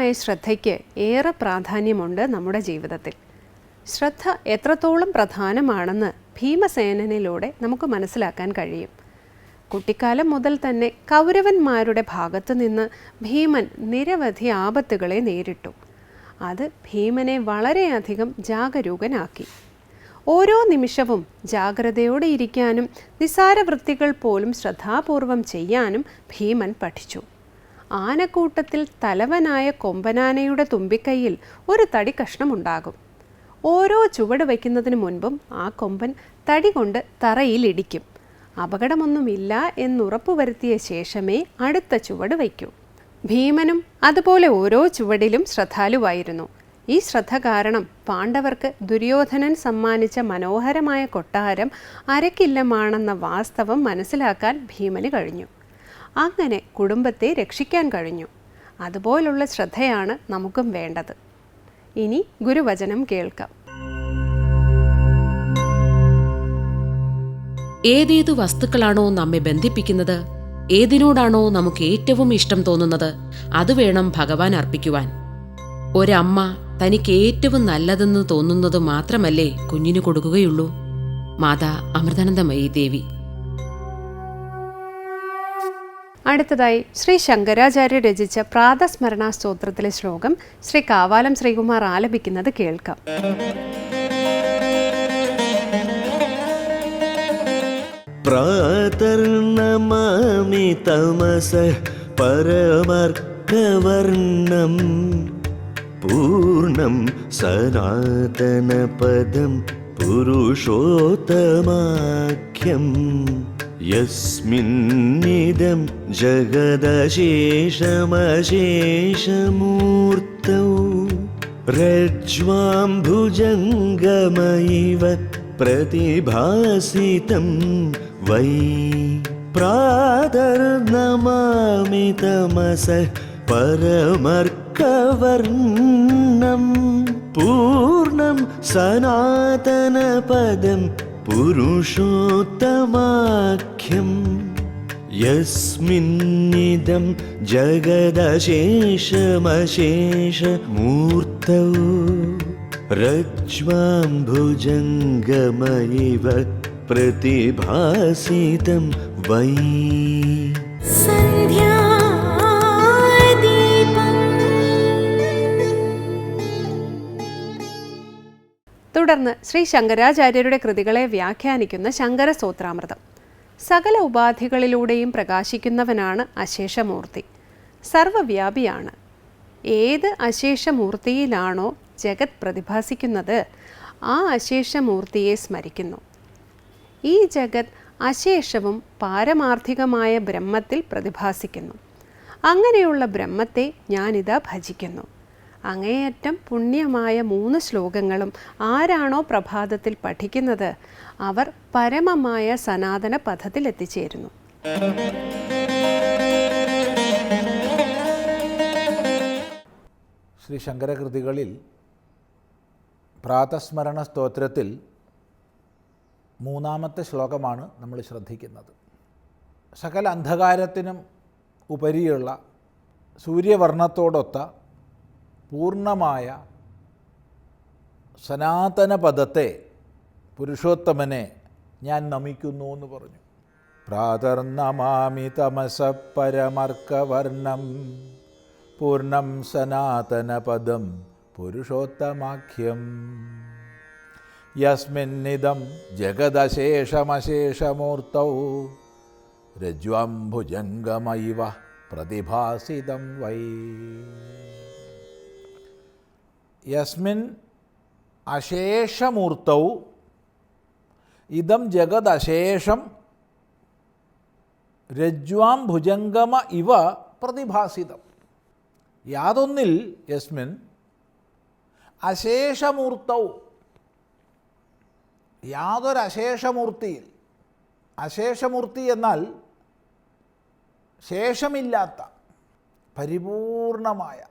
ബാഹ്യമായ ശ്രദ്ധയ്ക്ക് ഏറെ പ്രാധാന്യമുണ്ട് നമ്മുടെ ജീവിതത്തിൽ. ശ്രദ്ധ എത്രത്തോളം പ്രധാനമാണെന്ന് ഭീമസേനനിലൂടെ നമുക്ക് മനസ്സിലാക്കാൻ കഴിയും. കുട്ടിക്കാലം മുതൽ തന്നെ കൗരവന്മാരുടെ ഭാഗത്തു നിന്ന് ഭീമൻ നിരവധി ആപത്തുകളെ നേരിട്ടു. അത് ഭീമനെ വളരെയധികം ജാഗരൂകനാക്കി. ഓരോ നിമിഷവും ജാഗ്രതയോടെ ഇരിക്കാനും നിസാര വൃത്തികൾ പോലും ശ്രദ്ധാപൂർവം ചെയ്യാനും ഭീമൻ പഠിച്ചു. ആനക്കൂട്ടത്തിൽ തലവനായ കൊമ്പനാനയുടെ തുമ്പിക്കൈയിൽ ഒരു തടി കഷ്ണമുണ്ടാകും. ഓരോ ചുവട് വയ്ക്കുന്നതിന് മുൻപും ആ കൊമ്പൻ തടി കൊണ്ട് തറയിൽ ഇടിക്കും. അപകടമൊന്നുമില്ല എന്നുറപ്പുവരുത്തിയ ശേഷമേ അടുത്ത ചുവട് വയ്ക്കൂ. ഭീമനും അതുപോലെ ഓരോ ചുവടിലും ശ്രദ്ധാലുവായിരുന്നു. ഈ ശ്രദ്ധ കാരണം പാണ്ഡവർക്ക് ദുര്യോധനൻ സമ്മാനിച്ച മനോഹരമായ കൊട്ടാരം അരക്കില്ലമാണെന്ന വാസ്തവം മനസ്സിലാക്കാൻ ഭീമന് കഴിഞ്ഞു. അങ്ങനെ കുടുംബത്തെ രക്ഷിക്കാൻ കഴിഞ്ഞു. അതുപോലുള്ള ശ്രദ്ധയാണ് നമുക്കും വേണ്ടത്. ഇനി ഗുരുവചനം കേൾക്കാം. ഏതേതു വസ്തുക്കളാണോ നമ്മെ ബന്ധിപ്പിക്കുന്നത് ഏതിനോടാണോ നമുക്ക് ഏറ്റവും ഇഷ്ടം തോന്നുന്നത് അത് വേണം ഭഗവാൻ അർപ്പിക്കുവാൻ. ഒരമ്മ തനിക്ക് ഏറ്റവും നല്ലതെന്ന് തോന്നുന്നത് മാത്രമല്ലേ കുഞ്ഞിന് കൊടുക്കുകയുള്ളൂ. മാതാ അമൃതാനന്ദമയി ദേവി. അടുത്തതായി ശ്രീ ശങ്കരാചാര്യ രചിച്ച പ്രാതസ്മരണ സ്തോത്രത്തിലെ ശ്ലോകം ശ്രീ കാവാലം ശ്രീകുമാർ ആലപിക്കുന്നത് കേൾക്കാം. പ്രാതർണമാമി തമസ പരമർക്കവർണം പൂർണം സനാതനപദം പുരുഷോത്തമാഖ്യം यस्मिन्निदं जगदशेषमशेषमूर्तौ रज्ज्वाम्भुजङ्गमैव प्रतिभासितं वै प्रातर्नमामि तमसः परमर्कवर्णं पूर्णं सनातनपदं पुरुषोत्तमाख्यम् यस्मिन्निदं जगदशेषमशेषमूर्तौ रज्ज्वाम्भुजङ्गमैव प्रतिभासितं वै തുടർന്ന് ശ്രീ ശങ്കരാചാര്യരുടെ കൃതികളെ വ്യാഖ്യാനിക്കുന്ന ശങ്കര സ്തോത്രാമൃതം സകല ഉപാധികളിലൂടെയും പ്രകാശിക്കുന്നവനാണ് അശേഷമൂർത്തി. സർവവ്യാപിയാണ്. ഏത് അശേഷമൂർത്തിയിലാണോ ജഗത് പ്രതിഭാസിക്കുന്നത് ആ അശേഷമൂർത്തിയെ സ്മരിക്കുന്നു. ഈ ജഗത് അശേഷവും പാരമാർത്ഥികമായ ബ്രഹ്മത്തിൽ പ്രതിഭാസിക്കുന്നു. അങ്ങനെയുള്ള ബ്രഹ്മത്തെ ഞാനിതാ ഭജിക്കുന്നു. അങ്ങേയറ്റം പുണ്യമായ മൂന്ന് ശ്ലോകങ്ങളും ആരാണോ പ്രഭാതത്തിൽ പഠിക്കുന്നത്? അവർ പരമമായ സനാതന പഥത്തിൽ എത്തിച്ചേരുന്നു. ശ്രീ ശങ്കരകൃതികളിൽ പ്രാതസ്മരണ സ്തോത്രത്തിൽ മൂന്നാമത്തെ ശ്ലോകമാണ് നമ്മൾ ശ്രദ്ധിക്കുന്നത്. സകല അന്ധകാരത്തിനും ഉപരിയുള്ള സൂര്യവർണത്തോടൊത്ത പൂർണമായ സനാതന പദത്തെ പുരുഷോത്തമനെ ഞാൻ നമിക്കുന്നു എന്ന് പറഞ്ഞു. പ്രാതർനമാമി തമസ പരമർക്കവർണം പൂർണം സനാതനപദം പുരുഷോത്തമാഖ്യം. യസ്മിന്നിതം ജഗദശേഷമശേഷമൂർത്തൗ. രജ്വാംഭുജംഗമൈവ പ്രതിഭാസിതം വൈ. യസ്മിൻ അശേഷമൂർത്തൗ. ഇതം ജഗദശേഷം രജ്വാം ഭുജംഗമ ഇവ പ്രതിഭാസിതം. യാതൊന്നിൽ യസ്മിൻ അശേഷമൂർത്തൗ. യാതൊരശേഷമൂർത്തിയിൽ. അശേഷമൂർത്തി എന്നാൽ ശേഷമില്ലാത്ത പരിപൂർണമായ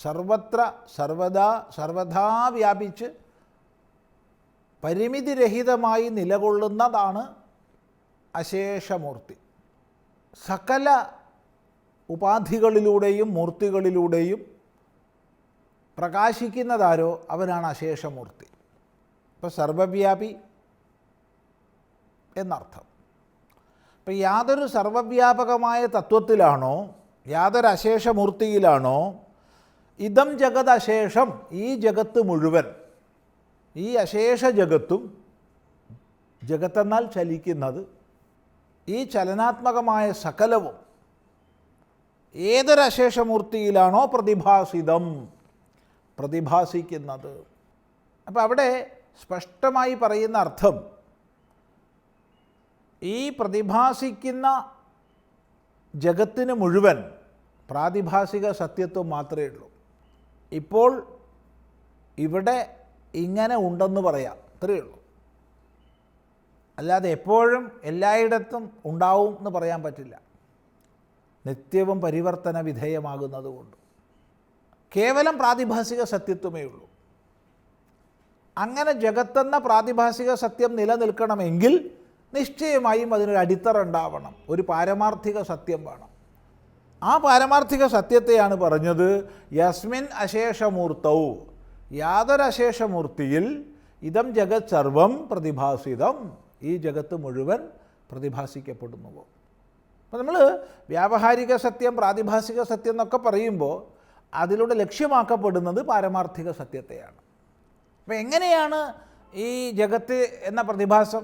സർവത്ര സർവദാ സർവഥാ വ്യാപിച്ച് പരിമിതിരഹിതമായി നിലകൊള്ളുന്നതാണ് അശേഷമൂർത്തി. സകല ഉപാധികളിലൂടെയും മൂർത്തികളിലൂടെയും പ്രകാശിക്കുന്നതാരോ അവനാണ് അശേഷമൂർത്തി. ഇപ്പോൾ സർവവ്യാപി എന്നർത്ഥം. ഇപ്പം യാതൊരു സർവവ്യാപകമായ തത്വത്തിലാണോ യാതൊരു അശേഷമൂർത്തിയിലാണോ ഇതം ജഗത് അശേഷം ഈ ജഗത്ത് മുഴുവൻ. ഈ അശേഷ ജഗത്തും ജഗത്തെന്നാൽ ചലിക്കുന്നത് ഈ ചലനാത്മകമായ സകലവും ഏതൊരശേഷമൂർത്തിയിലാണോ പ്രതിഭാസിതം പ്രതിഭാസിക്കുന്നത്. അപ്പോൾ അവിടെ സ്പഷ്ടമായി പറയുന്ന അർത്ഥം ഈ പ്രതിഭാസിക്കുന്ന ജഗത്തിന് മുഴുവൻ പ്രാതിഭാസിക സത്യത്വം മാത്രമേ ഉള്ളൂ. ഇപ്പോൾ ഇവിടെ ഇങ്ങനെ ഉണ്ടെന്ന് പറയാം. അത്രയേ ഉള്ളൂ. അല്ലാതെ എപ്പോഴും എല്ലായിടത്തും ഉണ്ടാവും എന്ന് പറയാൻ പറ്റില്ല. നിത്യവും പരിവർത്തന വിധേയമാകുന്നതുകൊണ്ട് കേവലം പ്രാതിഭാസിക സത്യത്വമേ ഉള്ളൂ. അങ്ങനെ ജഗത്തെന്ന പ്രാതിഭാസിക സത്യം നിലനിൽക്കണമെങ്കിൽ നിശ്ചയമായും അതിനൊരു അടിത്തറ ഉണ്ടാവണം. ഒരു പാരമാർത്ഥിക സത്യം വേണം. ആ പാരമാർത്ഥിക സത്യത്തെയാണ് പറഞ്ഞത് യസ്മിൻ അശേഷമൂർത്തവും യാതൊരശേഷമൂർത്തിയിൽ ഇതം ജഗത് സർവം പ്രതിഭാസിതം. ഈ ജഗത്ത് മുഴുവൻ പ്രതിഭാസിക്കപ്പെടുന്നുവോ. അപ്പോൾ നമ്മൾ വ്യാവഹാരിക സത്യം പ്രാതിഭാസിക സത്യം എന്നൊക്കെ പറയുമ്പോൾ അതിലൂടെ ലക്ഷ്യമാക്കപ്പെടുന്നത് പാരമാർത്ഥിക സത്യത്തെയാണ്. അപ്പോൾ എങ്ങനെയാണ് ഈ ജഗത്ത് എന്ന പ്രതിഭാസം?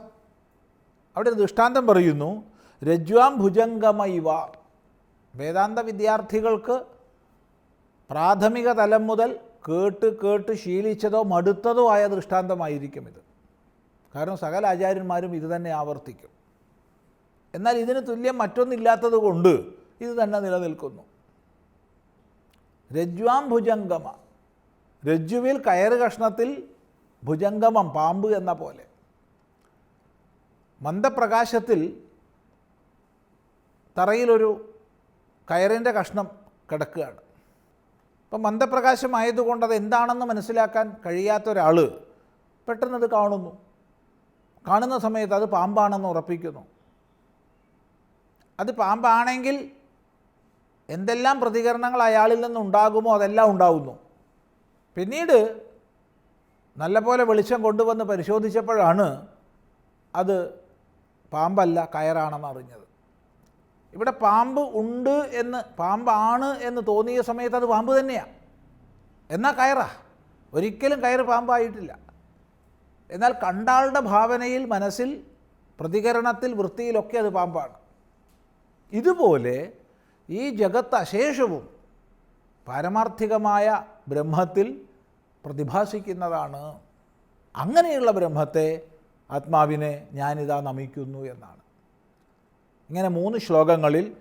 അവിടെ ദൃഷ്ടാന്തം പറയുന്നു രജ്വാം ഭുജംഗമൈവ. വേദാന്ത വിദ്യാർത്ഥികൾക്ക് പ്രാഥമിക തലം മുതൽ കേട്ട് കേട്ട് ശീലിച്ചതോ മടുത്തതോ ആയ ദൃഷ്ടാന്തമായിരിക്കും ഇത്. കാരണം സകല ആചാര്യന്മാരും ഇത് തന്നെ ആവർത്തിക്കും. എന്നാൽ ഇതിന് തുല്യം മറ്റൊന്നില്ലാത്തത് കൊണ്ട് ഇത് തന്നെ നിലനിൽക്കുന്നു. രജ്വാം ഭുജംഗമ. രജ്ജുവിൽ കയറ് കഷ്ണത്തിൽ ഭുജംഗമം പാമ്പ് എന്ന പോലെ. മന്ദപ്രകാശത്തിൽ തറയിലൊരു കയറിന്റെ കഷ്ണം കിടക്കുകയാണ്. അപ്പം മന്ദപ്രകാശമായതുകൊണ്ട് അത് എന്താണെന്ന് മനസ്സിലാക്കാൻ കഴിയാത്ത ഒരാൾ പെട്ടെന്നത് കാണുന്നു. കാണുന്ന സമയത്ത് അത് പാമ്പാണെന്ന് ഉറപ്പിക്കുന്നു. അത് പാമ്പാണെങ്കിൽ എന്തെല്ലാം പ്രതികരണങ്ങൾ അയാളിൽ നിന്നുണ്ടാകുമോ അതെല്ലാം ഉണ്ടാകുന്നു പിന്നീട് നല്ലപോലെ വെളിച്ചം കൊണ്ടുവന്ന് പരിശോധിച്ചപ്പോഴാണ് അത് പാമ്പല്ല കയറാണെന്ന് അറിഞ്ഞത്. ഇവിടെ പാമ്പ് ഉണ്ട് എന്ന് പാമ്പാണ് എന്ന് തോന്നിയ സമയത്ത് അത് പാമ്പ് തന്നെയാണ് എന്നാൽ കയറാ. ഒരിക്കലും കയറ് പാമ്പായിട്ടില്ല. എന്നാൽ കണ്ടാളുടെ ഭാവനയിൽ മനസ്സിൽ പ്രതികരണത്തിൽ വൃത്തിയിലൊക്കെ അത് പാമ്പാണ്. ഇതുപോലെ ഈ ജഗത്ത് അശേഷവും പാരമാർത്ഥികമായ ബ്രഹ്മത്തിൽ പ്രതിഭാസിക്കുന്നതാണ്. അങ്ങനെയുള്ള ബ്രഹ്മത്തെ ആത്മാവിനെ ഞാനിതാ നമിക്കുന്നു എന്നാണ്. ഇങ്ങനെ മൂന്ന് ശ്ലോകങ്ങളിൽ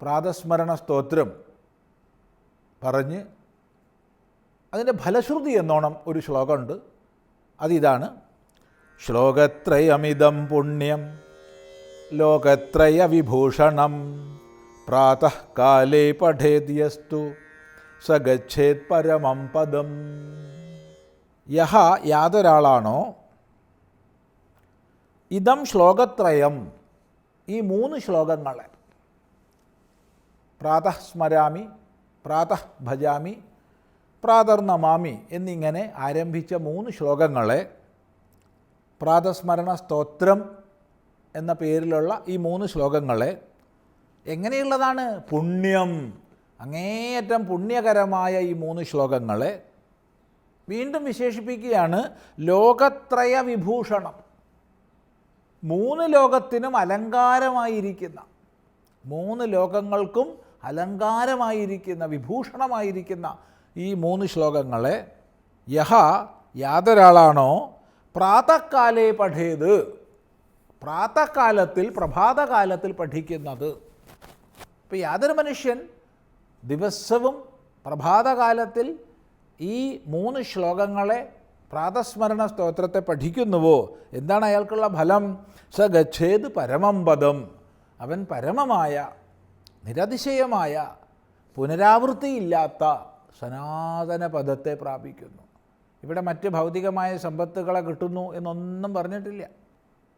പ്രാതസ്മരണ സ്തോത്രം പറഞ്ഞ് അതിന്റെ ഫലശ്രുതി എന്നോണം ഒരു ശ്ലോകമുണ്ട്. അതിതാണ് ശ്ലോകത്രയമിതം പുണ്യം ലോകത്രയ വിഭൂഷണം പ്രാതകാലേ പഠേദ്യസ്തു സഗച്ഛേത് ഗച്ഛേത് പരമം പദം. യഹ യാതൊരാളാണോ? ഇതം ശ്ലോകത്രയം ഈ മൂന്ന് ശ്ലോകങ്ങളെ പ്രാതഃ സ്മരാമി പ്രാതഃ ഭജാമി പ്രാതർണമാമി എന്നിങ്ങനെ ആരംഭിച്ച മൂന്ന് ശ്ലോകങ്ങളെ പ്രാതസ്മരണ സ്തോത്രം എന്ന പേരിലുള്ള ഈ മൂന്ന് ശ്ലോകങ്ങളെ എങ്ങനെയുള്ളതാണ്? പുണ്യം. അങ്ങേയറ്റം പുണ്യകരമായ ഈ മൂന്ന് ശ്ലോകങ്ങളെ വീണ്ടും വിശേഷിപ്പിക്കുകയാണ് ലോകത്രയ വിഭൂഷണം മൂന്ന് ലോകത്തിനും അലങ്കാരമായിരിക്കുന്ന മൂന്ന് ലോകങ്ങൾക്കും അലങ്കാരമായിരിക്കുന്ന വിഭൂഷണമായിരിക്കുന്ന ഈ മൂന്ന് ശ്ലോകങ്ങളെ യഹ യാതൊരാളാണോ? പ്രാതക്കാലേ പഠേത്. പ്രാതകാലത്തിൽ പ്രഭാതകാലത്തിൽ പഠിക്കുന്നത്. ഇപ്പോൾ യാതൊരു മനുഷ്യൻ ദിവസവും പ്രഭാതകാലത്തിൽ ഈ മൂന്ന് ശ്ലോകങ്ങളെ പ്രാതസ്മരണ സ്തോത്രത്തെ പഠിക്കുന്നുവോ? എന്താണ് അയാൾക്കുള്ള ഫലം? സ ഗച്ഛേത് പരമം പദം. അവൻ പരമമായ നിരതിശയമായ പുനരാവൃത്തിയില്ലാത്ത സനാതന പദത്തെ പ്രാപിക്കുന്നു. ഇവിടെ മറ്റ് ഭൗതികമായ സമ്പത്തുകളെ കിട്ടുന്നു എന്നൊന്നും പറഞ്ഞിട്ടില്ല.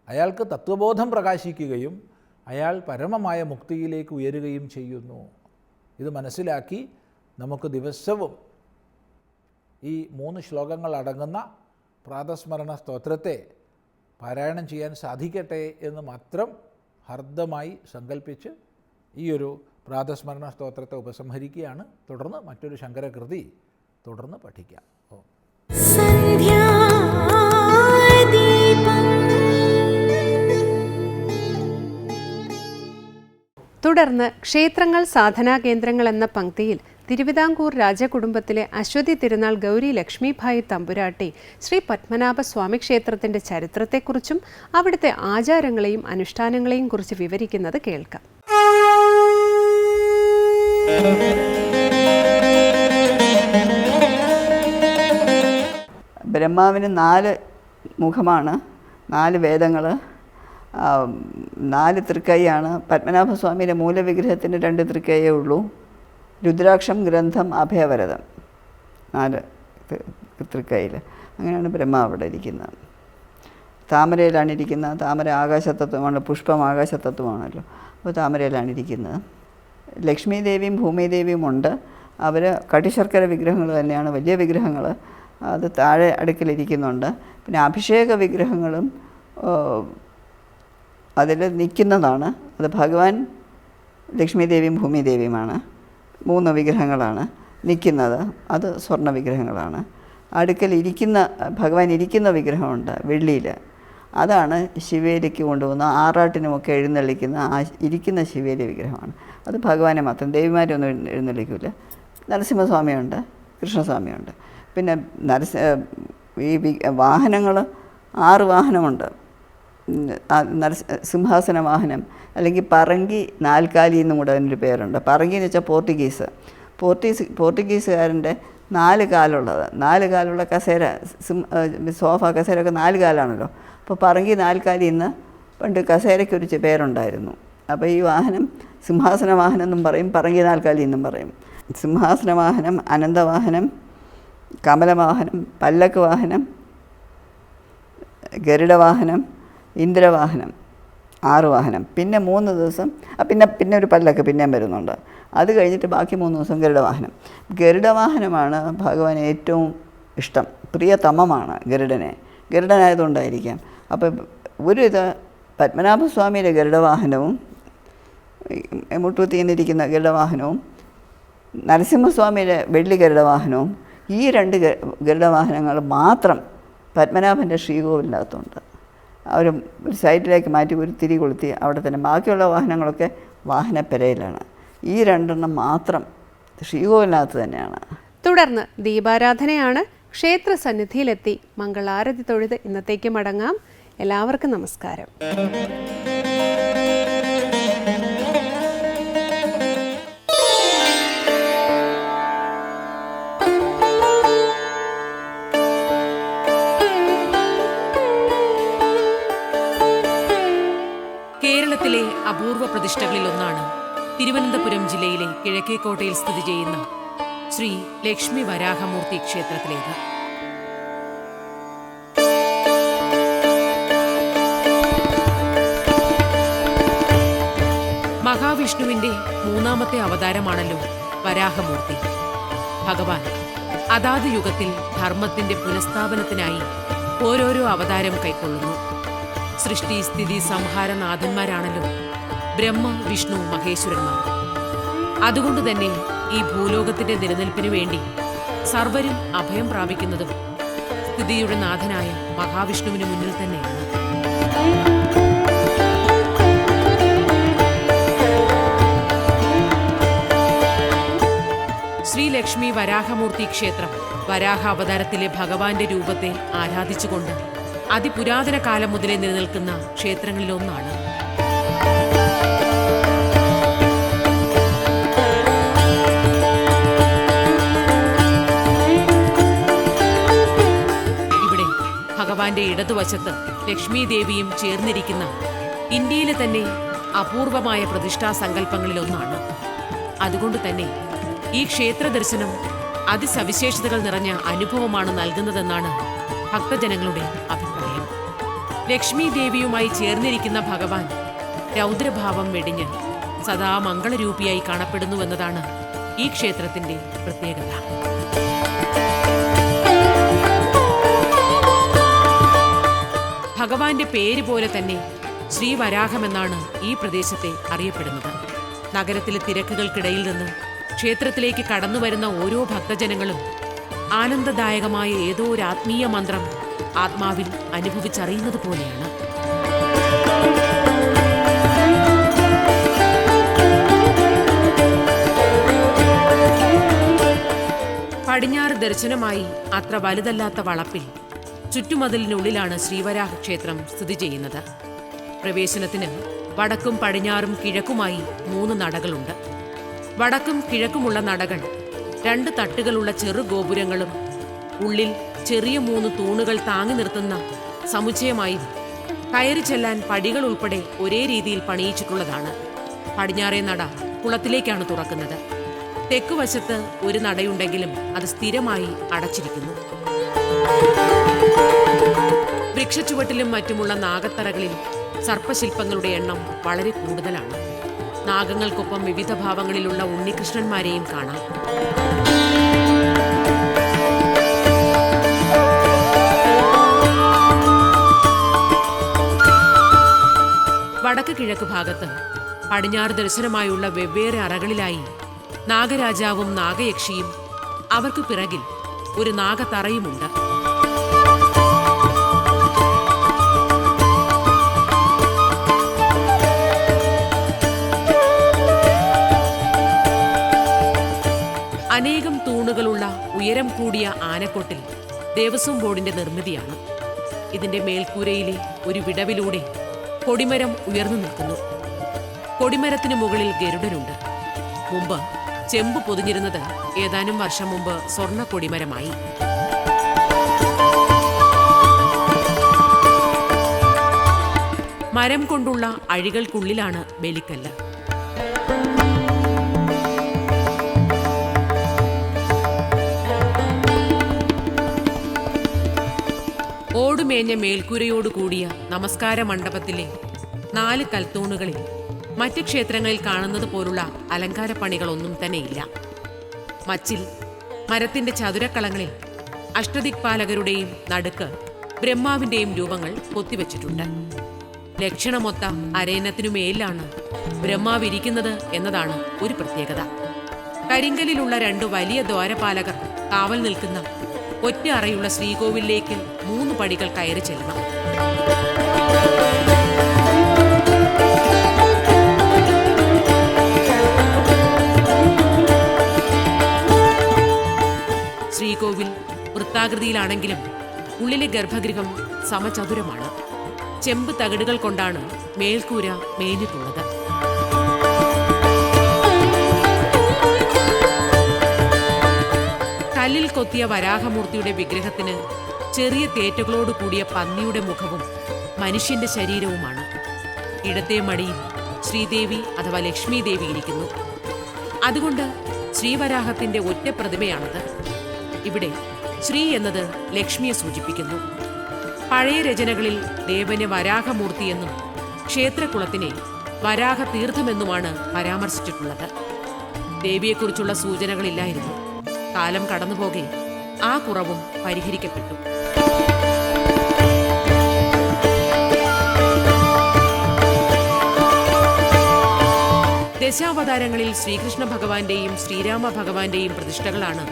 അയാൾക്ക് തത്വബോധം പ്രകാശിക്കുകയും അയാൾ പരമമായ മുക്തിയിലേക്ക് ഉയരുകയും ചെയ്യുന്നു. ഇത് മനസ്സിലാക്കി നമുക്ക് ദിവസവും ഈ മൂന്ന് ശ്ലോകങ്ങൾ അടങ്ങുന്ന പ്രാതസ്മരണ സ്തോത്രത്തെ പാരായണം ചെയ്യാൻ സാധിക്കട്ടെ എന്ന് മാത്രം ഹർദ്ദമായി സങ്കല്പിച്ച് ഈ ഒരു പ്രാതസ്മരണ സ്തോത്രത്തെ ഉപസംഹരിക്കുകയാണ്. തുടർന്ന് മറ്റൊരു ശങ്കരകൃതി തുടർന്ന് പഠിക്കാം. ഓ. തുടർന്ന് ക്ഷേത്രങ്ങൾ സാധനാ കേന്ദ്രങ്ങൾ എന്ന പങ്ക്തിയിൽ തിരുവിതാംകൂർ രാജകുടുംബത്തിലെ അശ്വതി തിരുനാൾ ഗൗരി ലക്ഷ്മിഭായി തമ്പുരാട്ടി ശ്രീ പത്മനാഭസ്വാമി ക്ഷേത്രത്തിന്റെ ചരിത്രത്തെക്കുറിച്ചും അവിടുത്തെ ആചാരങ്ങളെയും അനുഷ്ഠാനങ്ങളെയും കുറിച്ച് വിവരിക്കുന്നത് കേൾക്കാം. ബ്രഹ്മാവിന് നാല് മുഖമാണ് നാല് വേദങ്ങൾ നാല് തൃക്കൈയാണ്. പത്മനാഭസ്വാമിയുടെ മൂലവിഗ്രഹത്തിന് രണ്ട് തൃക്കൈയേ ഉള്ളൂ. രുദ്രാക്ഷം ഗ്രന്ഥം അഭയവരതം. നാല് തൃക്കൈയിൽ അങ്ങനെയാണ് ബ്രഹ്മാവ് അവിടെ ഇരിക്കുന്നത്. താമരയിലാണ് ഇരിക്കുന്നത്. താമര ആകാശതത്വമാണ് പുഷ്പം ആകാശതത്വമാണല്ലോ. അപ്പോൾ താമരയിലാണ് ഇരിക്കുന്നത്. ലക്ഷ്മി ദേവിയും ഭൂമിദേവിയും ഉണ്ട്. അവർ കടിശർക്കര വിഗ്രഹങ്ങൾ തന്നെയാണ്. വലിയ വിഗ്രഹങ്ങൾ അത് താഴെ അടുക്കിലിരിക്കുന്നുണ്ട് പിന്നെ അഭിഷേക വിഗ്രഹങ്ങളും അതിൽ നിൽക്കുന്നതാണ്. അത് ഭഗവാൻ ലക്ഷ്മി ദേവിയും ഭൂമി ദേവിയുമാണ് മൂന്ന് വിഗ്രഹങ്ങളാണ് നിൽക്കുന്നത്. അത് സ്വർണ വിഗ്രഹങ്ങളാണ്. അടുക്കൽ ഇരിക്കുന്ന ഭഗവാൻ ഇരിക്കുന്ന വിഗ്രഹമുണ്ട് വെള്ളിയിൽ. അതാണ് ശിവേലിക്ക് കൊണ്ടുപോകുന്ന ആറാട്ടിനുമൊക്കെ എഴുന്നള്ളിക്കുന്ന ആ ഇരിക്കുന്ന ശിവേലി വിഗ്രഹമാണ്. അത് ഭഗവാനെ മാത്രം ദേവിമാരൊന്നും എഴുന്നള്ളിക്കില്ല നരസിംഹസ്വാമിയുണ്ട് കൃഷ്ണസ്വാമിയുണ്ട്. പിന്നെ നരസി ഈ വാഹനങ്ങൾ ആറ് വാഹനമുണ്ട്. നരസ സിംഹാസന വാഹനം അല്ലെങ്കിൽ പറങ്കി നാൽക്കാലി എന്നും കൂടെ അതിനൊരു പേരുണ്ട്. പറങ്കി എന്ന് വെച്ചാൽ പോർട്ടുഗീസ്. പോർട്ടീസ് പോർട്ടുഗീസുകാരന്റെ നാല് കാലുള്ളത്. നാല് കാലുള്ള കസേര സോഫ സോഫ ഒക്കെ നാല് കാലാണല്ലോ. അപ്പോൾ പറങ്കി നാൽക്കാലി എന്ന് പണ്ട് കസേരയ്ക്ക് ഒരു പേരുണ്ടായിരുന്നു. അപ്പോൾ ഈ വാഹനം സിംഹാസന വാഹനം എന്നും പറയും പറങ്കി നാൽക്കാലി എന്നും പറയും. സിംഹാസന വാഹനം അനന്തവാഹനം കമലവാഹനം പല്ലക്ക് വാഹനം ഗരുഡവാഹനം ഇന്ദ്രവാഹനം ആറ് വാഹനം പിന്നെ മൂന്ന് ദിവസം പിന്നെ പിന്നെ ഒരു പല്ലക്ക് പിന്നെയും വരുന്നുണ്ട്. അത് കഴിഞ്ഞിട്ട് ബാക്കി മൂന്ന് ദിവസം ഗരുഡവാഹനം. ഗരുഡവാഹനമാണ് ഭഗവാൻ ഏറ്റവും ഇഷ്ടം പ്രിയതമമാണ് ഗരുഡനെ. ഗരുഡനായതുകൊണ്ടായിരിക്കാം. അപ്പം ഒരു ഇത് പത്മനാഭസ്വാമിയുടെ ഗരുഡവാഹനവും ഈ ഗരുഡവാഹനവും നരസിംഹസ്വാമിയുടെ വെള്ളി ഗരുഡവാഹനവും ഈ രണ്ട് ഗരുഡവാഹനങ്ങൾ മാത്രം പത്മനാഭന്റെ ശ്രീകോവിലിനകത്തുണ്ട്. അവർ ഒരു സൈഡിലേക്ക് മാറ്റി ഒരു തിരി കൊളുത്തി. അവിടെ തന്നെ ബാക്കിയുള്ള വാഹനങ്ങളൊക്കെ വാഹനപ്പെരയിലാണ്. ഈ രണ്ടെണ്ണം മാത്രം ശ്രീകോവിലിനകത്ത് തന്നെയാണ്. തുടർന്ന് ദീപാരാധനയാണ് ക്ഷേത്ര സന്നിധിയിലെത്തി മംഗളാരതി തൊഴുത് ഇന്നത്തേക്ക് മടങ്ങാം. എല്ലാവർക്കും നമസ്കാരം. കേരളത്തിലെ അപൂർവ പ്രതിഷ്ഠകളിൽ ഒന്നാണ് തിരുവനന്തപുരം ജില്ലയിലെ കിഴക്കേക്കോട്ടയിൽ സ്ഥിതി ചെയ്യുന്ന ശ്രീ ലക്ഷ്മി വരാഹമൂർത്തി ക്ഷേത്രത്തിലേത്. മഹാവിഷ്ണുവിന്റെ മൂന്നാമത്തെ അവതാരമാണല്ലോ വരാഹമൂർത്തി. ഭഗവാൻ അതാത് യുഗത്തിൽ ധർമ്മത്തിന്റെ പുനഃസ്ഥാപനത്തിനായി ഓരോരോ അവതാരം കൈക്കൊള്ളുന്നു. സൃഷ്ടി സ്ഥിതി സംഹാരനാഥന്മാരാണല്ലോ ബ്രഹ്മ വിഷ്ണു മഹേശ്വരന്മാർ. അതുകൊണ്ട് തന്നെ ഈ ഭൂലോകത്തിന്റെ നിലനിൽപ്പിനു വേണ്ടി സർവരും അഭയം പ്രാപിക്കുന്നതും സ്ഥിതിയുടെ നാഥനായ മഹാവിഷ്ണുവിന് മുന്നിൽ തന്നെയാണ്. ശ്രീലക്ഷ്മി വരാഹമൂർത്തി ക്ഷേത്രം വരാഹ അവതാരത്തിലെ ഭഗവാന്റെ രൂപത്തെ ആരാധിച്ചുകൊണ്ട് അതിപുരാതന കാലം മുതലേ നിലനിൽക്കുന്ന ക്ഷേത്രങ്ങളിലൊന്നാണ്. ഇവിടെ ഭഗവാന്റെ ഇടതുവശത്ത് ലക്ഷ്മി ദേവിയും ചേർന്നിരിക്കുന്ന ഇന്ത്യയിലെ തന്നെ അപൂർവമായ പ്രതിഷ്ഠാ സങ്കല്പങ്ങളിലൊന്നാണ്. അതുകൊണ്ട് തന്നെ ഈ ക്ഷേത്ര ദർശനം അതിസവിശേഷതകൾ നിറഞ്ഞ അനുഭവമാണ് നൽകുന്നതെന്നാണ് ഭക്തജനങ്ങളുടെ അഭിപ്രായം. ലക്ഷ്മി ദേവിയുമായി ചേർന്നിരിക്കുന്ന ഭഗവാൻ രൗദ്രഭാവം വെടിഞ്ഞ് സദാ മംഗളരൂപിയായി കാണപ്പെടുന്നുവെന്നതാണ് ഈ ക്ഷേത്രത്തിന്റെ പ്രത്യേകത. ഭഗവാന്റെ പേര് പോലെ തന്നെ ശ്രീവരാഹമെന്നാണ് ഈ പ്രദേശത്തെ അറിയപ്പെടുന്നത്. നഗരത്തിലെ തിരക്കുകൾക്കിടയിൽ നിന്ന് ക്ഷേത്രത്തിലേക്ക് കടന്നു വരുന്ന ഓരോ ഭക്തജനങ്ങളും ആനന്ദദായകമായ ഏതോ ഒരു ആത്മീയ മന്ത്രം ആത്മാവിൽ അനുഭവിച്ചറിയുന്നത് പോലെയാണ്. പടിഞ്ഞാറ് ദർശനമായി അത്ര വലുതല്ലാത്ത വളപ്പിൽ ചുറ്റുമതിലിനുള്ളിലാണ് ശ്രീവരാഹ ക്ഷേത്രം സ്ഥിതി ചെയ്യുന്നത്. പ്രവേശനത്തിന് വടക്കും പടിഞ്ഞാറും കിഴക്കുമായി മൂന്ന് നടകളുണ്ട്. വടക്കും കിഴക്കുമുള്ള നടകൾ രണ്ട് തട്ടുകളുള്ള ചെറു ഗോപുരങ്ങളും ഉള്ളിൽ ചെറിയ മൂന്ന് തൂണുകൾ താങ്ങി നിർത്തുന്ന സമുച്ചയമായും കയറി ചെല്ലാൻ പടികൾ ഉൾപ്പെടെ ഒരേ രീതിയിൽ പണിയിച്ചിട്ടുള്ളതാണ്. പടിഞ്ഞാറേ നട കുളത്തിലേക്കാണ് തുറക്കുന്നത്. തെക്കുവശത്ത് ഒരു നടയുണ്ടെങ്കിലും അത് സ്ഥിരമായി അടച്ചിരിക്കുന്നു. വൃക്ഷച്ചുവട്ടിലും മറ്റുമുള്ള നാഗത്തറകളിൽ സർപ്പശില്പങ്ങളുടെ എണ്ണം വളരെ കൂടുതലാണ്. നാഗങ്ങൾക്കൊപ്പം വിവിധ ഭാവങ്ങളിലുള്ള ഉണ്ണികൃഷ്ണന്മാരെയും കാണാം. വടക്ക് കിഴക്ക് ഭാഗത്ത് പടിഞ്ഞാറ് ദർശനമായുള്ള വെവ്വേറെ അറകളിലായി നാഗരാജാവും നാഗയക്ഷിയും അവർക്ക് പിറകിൽ ഒരു നാഗത്തറയുമുണ്ട് അനേകം തൂണുകളുള്ള ഉയരം കൂടിയ ആനക്കൊട്ടിൽ ദേവസ്വം ബോർഡിന്റെ നിർമ്മിതിയാണ്. ഇതിന്റെ മേൽക്കൂരയിലെ ഒരു വിടവിലൂടെ കൊടിമരം ഉയർന്നു നിൽക്കുന്നു. കൊടിമരത്തിനു മുകളിൽ ഗരുഡനുണ്ട്. മുമ്പ് ചെമ്പ് പൊതിഞ്ഞിരുന്നത് ഏതാനും വർഷം മുമ്പ് സ്വർണ കൊടിമരമായി മരം കൊണ്ടുള്ള അഴികൾക്കുള്ളിലാണ് ബലിക്കല്ല്. ഓടുമേഞ്ഞ മേൽക്കൂരയോടുകൂടിയ നമസ്കാര മണ്ഡപത്തിലെ നാല് കൽത്തൂണുകളിൽ മറ്റ് ക്ഷേത്രങ്ങളിൽ കാണുന്നത് പോലുള്ള അലങ്കാര പണികളൊന്നും തന്നെയില്ല. മച്ചിൽ മരത്തിന്റെ ചതുരക്കളങ്ങളിൽ അഷ്ടദിക്പാലകരുടെയും നടുക്ക് ബ്രഹ്മാവിന്റെയും രൂപങ്ങൾ കൊത്തിവെച്ചിട്ടുണ്ട്. ലക്ഷണമൊത്ത അരയന്നത്തിനു മേലാണ് ബ്രഹ്മാവ് ഇരിക്കുന്നത് എന്നതാണ് ഒരു പ്രത്യേകത. കരിങ്കലിലുള്ള രണ്ട് വലിയ ദ്വാരപാലകർ കാവൽ നിൽക്കുന്ന ഒറ്റ അറയുള്ള ശ്രീകോവിലേക്ക് മൂന്ന് പടികൾ കയറി ചെല്ലണം. ശ്രീകോവിൽ വൃത്താകൃതിയിലാണെങ്കിലും ഉള്ളിലെ ഗർഭഗൃഹം സമചതുരമാണ്. ചെമ്പ് തകിടുകൾ കൊണ്ടാണ് മേൽക്കൂര മേഞ്ഞിട്ടുള്ളത്. കല്ലിൽ കൊത്തിയ വരാഹമൂർത്തിയുടെ വിഗ്രഹത്തിന് ചെറിയ തേറ്റകളോട് കൂടിയ പന്നിയുടെ മുഖവും മനുഷ്യന്റെ ശരീരവുമാണ്. ഇടത്തെ മടിയിൽ ശ്രീദേവി അഥവാ ലക്ഷ്മി ദേവി ഇരിക്കുന്നു. അതുകൊണ്ട് ശ്രീവരാഹത്തിന്റെ ഒറ്റ പ്രതിമയാണത്. ഇവിടെ ശ്രീ എന്നത് ലക്ഷ്മിയെ സൂചിപ്പിക്കുന്നു. പഴയ രചനകളിൽ ദേവനെ വരാഹമൂർത്തി എന്നും ക്ഷേത്രകുളത്തിനെ വരാഹ തീർത്ഥമെന്നുമാണ് പരാമർശിച്ചിട്ടുള്ളത്. ദേവിയെക്കുറിച്ചുള്ള സൂചനകളില്ലായിരുന്നു. കാലം കടന്നുപോകെ. ആ കുറവും പരിഹരിക്കപ്പെട്ടു. ദശാവതാരങ്ങളിൽ ശ്രീകൃഷ്ണ ഭഗവാന്റെയും ശ്രീരാമ ഭഗവാന്റെയും പ്രതിഷ്ഠകളാണ്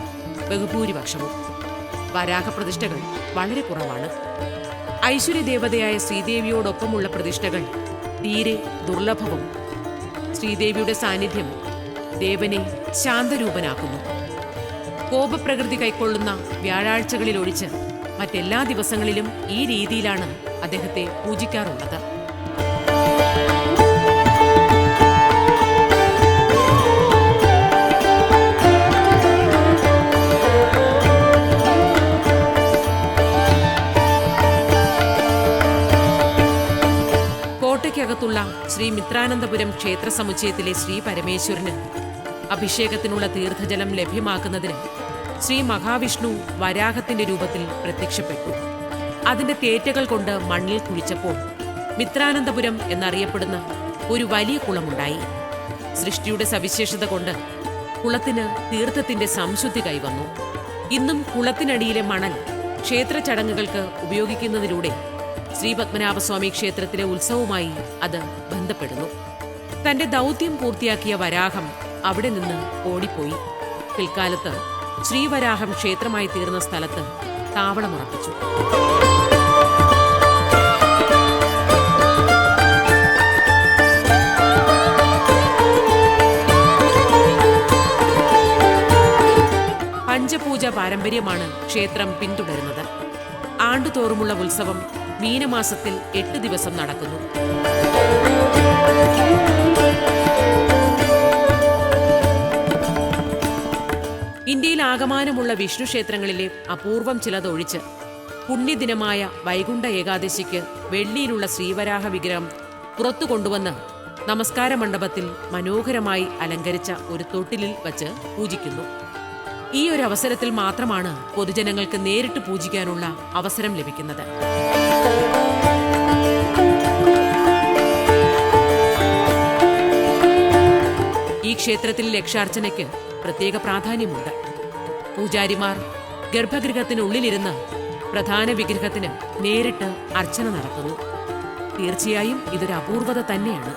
ബഹുഭൂരിപക്ഷവും. വരാഹ പ്രതിഷ്ഠകൾ വളരെ കുറവാണ്. ഐശ്വര്യദേവതയായ ശ്രീദേവിയോടൊപ്പമുള്ള പ്രതിഷ്ഠകൾ തീരെ ദുർലഭവും. ശ്രീദേവിയുടെ സാന്നിധ്യം ദേവനെ ശാന്തരൂപനാക്കുന്നു. കോപപ്രകൃതി കൈക്കൊള്ളുന്ന വ്യാഴാഴ്ചകളിൽ ഒഴിച്ച് മറ്റെല്ലാ ദിവസങ്ങളിലും ഈ രീതിയിലാണ് അദ്ദേഹത്തെ പൂജിക്കാറുള്ളത്. കോട്ടയ്ക്കകത്തുള്ള ശ്രീ മിത്രാനന്തപുരം ക്ഷേത്ര സമുച്ചയത്തിലെ ശ്രീ പരമേശ്വരന് അഭിഷേകത്തിനുള്ള തീർത്ഥജലം ലഭ്യമാക്കുന്നതിന് ശ്രീ മഹാവിഷ്ണു വരാഹത്തിന്റെ രൂപത്തിൽ പ്രത്യക്ഷപ്പെട്ടു. അതിന്റെ തേറ്റകൾ കൊണ്ട് മണ്ണിൽ കുഴിച്ചപ്പോൾ മിത്രാനന്തപുരം എന്നറിയപ്പെടുന്ന ഒരു വലിയ കുളമുണ്ടായി. സൃഷ്ടിയുടെ സവിശേഷത കൊണ്ട് കുളത്തിന് തീർത്ഥത്തിന്റെ സംശുദ്ധി കൈവന്നു. ഇന്നും കുളത്തിനടിയിലെ മണൽ ക്ഷേത്ര ചടങ്ങുകൾക്ക് ഉപയോഗിക്കുന്നതിലൂടെ ശ്രീ പത്മനാഭസ്വാമി ക്ഷേത്രത്തിലെ ഉത്സവവുമായി അത് ബന്ധപ്പെടുന്നു. തന്റെ ദൗത്യം പൂർത്തിയാക്കിയ വരാഹം അവിടെ നിന്ന് ഓടിപ്പോയി. പിൽക്കാലത്ത് ശ്രീവരാഹം ക്ഷേത്രമായി തീർന്ന സ്ഥലത്ത് താവളമുറപ്പിച്ചു പഞ്ചപൂജ പാരമ്പര്യമാണ് ക്ഷേത്രം പിന്തുടരുന്നത്. ആണ്ടുതോറുമുള്ള ഉത്സവം മീനമാസത്തിൽ എട്ട് ദിവസം നടക്കുന്നു. ഇന്ത്യയിൽ ആകമാനമുള്ള വിഷ്ണു ക്ഷേത്രങ്ങളിലെ അപൂർവം ചിലതൊഴിച്ച് പുണ്യദിനമായ വൈകുണ്ഠ ഏകാദശിക്ക് വെള്ളിയിലുള്ള ശ്രീവരാഹ വിഗ്രഹം പുറത്തു കൊണ്ടുവന്ന് നമസ്കാര മണ്ഡപത്തിൽ മനോഹരമായി അലങ്കരിച്ച ഒരു തൊട്ടിലിൽ വച്ച് പൂജിക്കുന്നു. ഈ ഒരു അവസരത്തിൽ മാത്രമാണ് പൊതുജനങ്ങൾക്ക് നേരിട്ട് പൂജിക്കാനുള്ള അവസരം ലഭിക്കുന്നത്. ഈ ക്ഷേത്രത്തിൽ ലക്ഷാർച്ചനയ്ക്ക് പ്രത്യേക പ്രാധാന്യമുണ്ട്. പൂജാരിമാർ ഗർഭഗൃഹത്തിനുള്ളിലിരുന്ന് പ്രധാന വിഗ്രഹത്തിന് നേരിട്ട് അർച്ചന നടത്തുന്നു. തീർച്ചയായും ഇതൊരു അപൂർവത തന്നെയാണ്.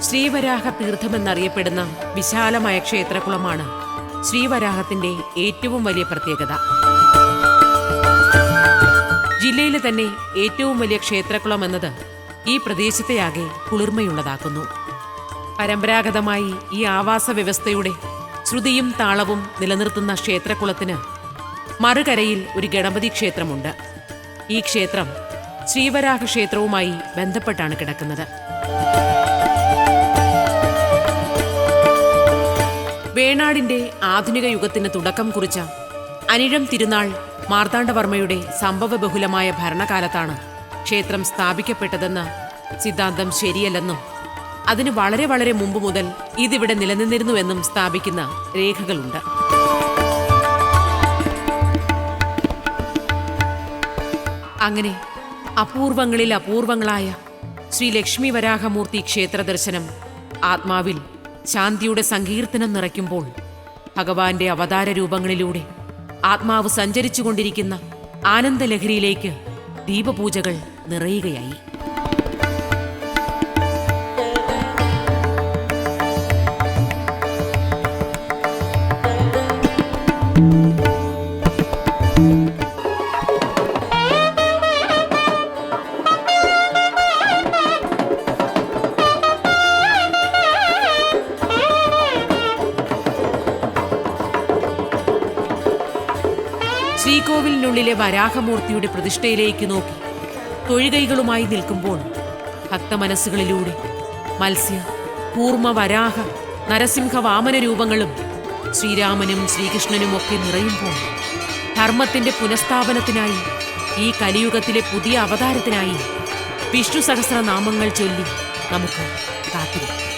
ശ്രീവരാഹ തീർത്ഥമെന്നറിയപ്പെടുന്ന വിശാലമായ ക്ഷേത്രകുളമാണ് ശ്രീവരാഹത്തിന്റെ ഏറ്റവും വലിയ പ്രത്യേകത. ജില്ലയിലെ തന്നെ ഏറ്റവും വലിയ ക്ഷേത്രകുളം എന്നത് ഈ പ്രദേശത്തെയാകെ കുളിർമയുള്ളതാക്കുന്നു. പരമ്പരാഗതമായി ഈ ആവാസ വ്യവസ്ഥയുടെ ശ്രുതിയും താളവും നിലനിർത്തുന്ന ക്ഷേത്രകുളത്തിന് മറുകരയിൽ ഒരു ഗണപതി ക്ഷേത്രമുണ്ട്. ഈ ക്ഷേത്രം ശ്രീവരാഹ ക്ഷേത്രവുമായി ബന്ധപ്പെട്ടാണ് കിടക്കുന്നത്. വേണാടിന്റെ ആധുനിക യുഗത്തിന് തുടക്കം കുറിച്ച അനിഴം തിരുനാൾ മാർത്താണ്ഡവർമ്മയുടെ സംഭവബഹുലമായ ഭരണകാലത്താണ് ക്ഷേത്രം സ്ഥാപിക്കപ്പെട്ടതെന്ന് സിദ്ധാന്തം ശരിയല്ലെന്നും അതിന് വളരെ വളരെ മുമ്പ് മുതൽ ഇതിവിടെ നിലനിന്നിരുന്നുവെന്നും സ്ഥാപിക്കുന്ന രേഖകളുണ്ട്. അങ്ങനെ അപൂർവങ്ങളിൽ അപൂർവങ്ങളായ ശ്രീ ലക്ഷ്മി വരാഹമൂർത്തി ക്ഷേത്ര ദർശനം ആത്മാവിൽ ശാന്തിയുടെ സങ്കീർത്തനം നിറയ്ക്കുമ്പോൾ ഭഗവാന്റെ അവതാര രൂപങ്ങളിലൂടെ ആത്മാവ് സഞ്ചരിച്ചുകൊണ്ടിരിക്കുന്ന ആനന്ദലഹരിയിലേക്ക് ദീപപൂജകൾ നിറയുകയായി. ശ്രീകോവിലിനുള്ളിലെ വരാഹമൂർത്തിയുടെ പ്രതിഷ്ഠയിലേക്ക് നോക്കി. തൊഴുകൈകളുമായി നിൽക്കുമ്പോൾ ഭക്തമനസ്സുകളിലൂടെ മത്സ്യ കൂർമ്മ വരാഹ നരസിംഹ വാമന രൂപങ്ങളും ശ്രീരാമനും ശ്രീകൃഷ്ണനും ഒക്കെ നിറയുമ്പോൾ ധർമ്മത്തിന്റെ പുനഃസ്ഥാപനത്തിനായി ഈ കലിയുഗത്തിലെ പുതിയ അവതാരത്തിനായി വിഷ്ണു സഹസ്രനാമങ്ങൾ ചൊല്ലി നമുക്ക് കാത്തിരിക്കാം.